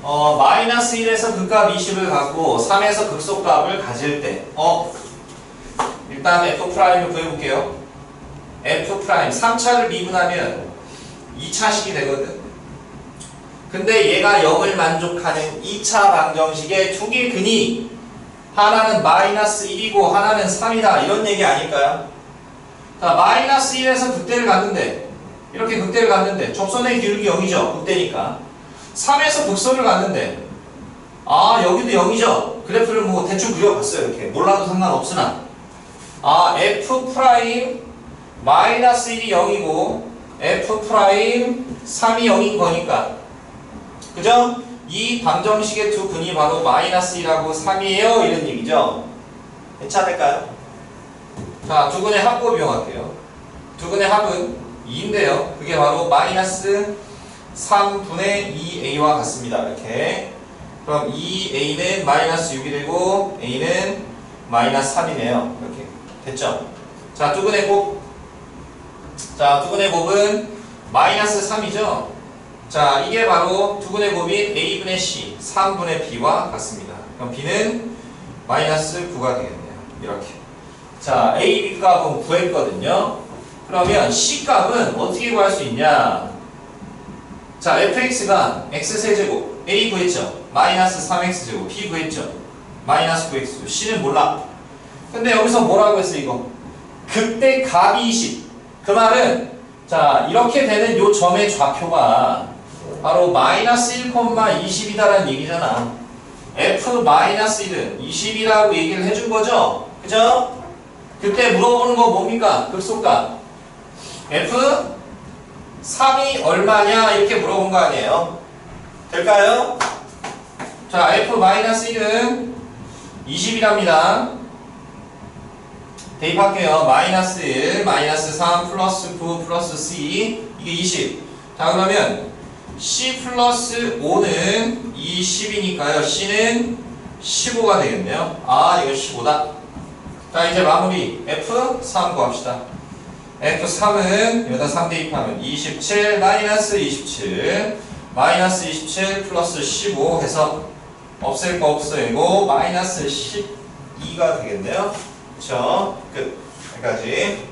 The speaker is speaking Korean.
어, 마이너스 1에서 극값 20을 갖고 3에서 극소값을 가질 때, 어, 일단 f 프라임을 구해볼게요. f 프라임 3차를 미분하면 2차식이 되거든. 근데 얘가 0을 만족하는 2차 방정식의 두개 근이 하나는 마이너스 1이고 하나는 3이다 이런 얘기 아닐까요? 자 마이너스 1에서 극대를 갔는데 이렇게 극대를 갔는데 접선의 기울기 0이죠 극대니까 3에서 극소를 갔는데 아 여기도 0이죠 그래프를 뭐 대충 그려봤어요 이렇게 몰라도 상관없으나 아 f 프라임 마이너스 1이 0이고 f 프라임 3이 0인 거니까 그죠? 이 방정식의 두 근이 바로 마이너스 1하고 3이에요 이런 얘기죠 괜찮을까요? 자, 두 근의 합법 이 용할게요. 두 근의 합은 2인데요. 그게 바로 마이너스 3분의 2a와 같습니다. 이렇게. 그럼 2a는 마이너스 6이 되고 a는 마이너스 3이네요. 이렇게. 됐죠? 자, 두 근의 곱. 자, 두 근의 곱은 마이너스 3이죠? 자, 이게 바로 두 근의 곱인 a분의 c, 3분의 b와 같습니다. 그럼 b는 마이너스 9가 되겠네요. 이렇게. 자, A, B 값은 구했거든요. 그러면 C 값은 어떻게 구할 수 있냐? 자, fx가 x세제곱, A 구했죠? 마이너스 3x제곱, B 구했죠? 마이너스 9x, C는 몰라. 근데 여기서 뭐라고 했어, 이거? 극대 값이 20. 그 말은, 자, 이렇게 되는 요 점의 좌표가 바로 마이너스 1,20이다라는 얘기잖아. f 마이너스 1은 20이라고 얘기를 해준 거죠? 그죠? 그때 물어보는 거 뭡니까? 극소값. F 3이 얼마냐? 이렇게 물어본 거 아니에요? 될까요? 자, F-1은 20이랍니다. 대입할게요. 마이너스 1, 마이너스 3, 플러스 9, 플러스 C. 이게 20. 자, 그러면 C 플러스 5는 20이니까요. C는 15가 되겠네요. 아, 이거 15다. 자 이제 마무리 F3 구합시다 F3은 여기다 3 대입하면 27 마이너스 27 마이너스 27 플러스 15 해서 없앨 거 없어이고 마이너스 12가 되겠네요. 그쵸? 끝. 여기까지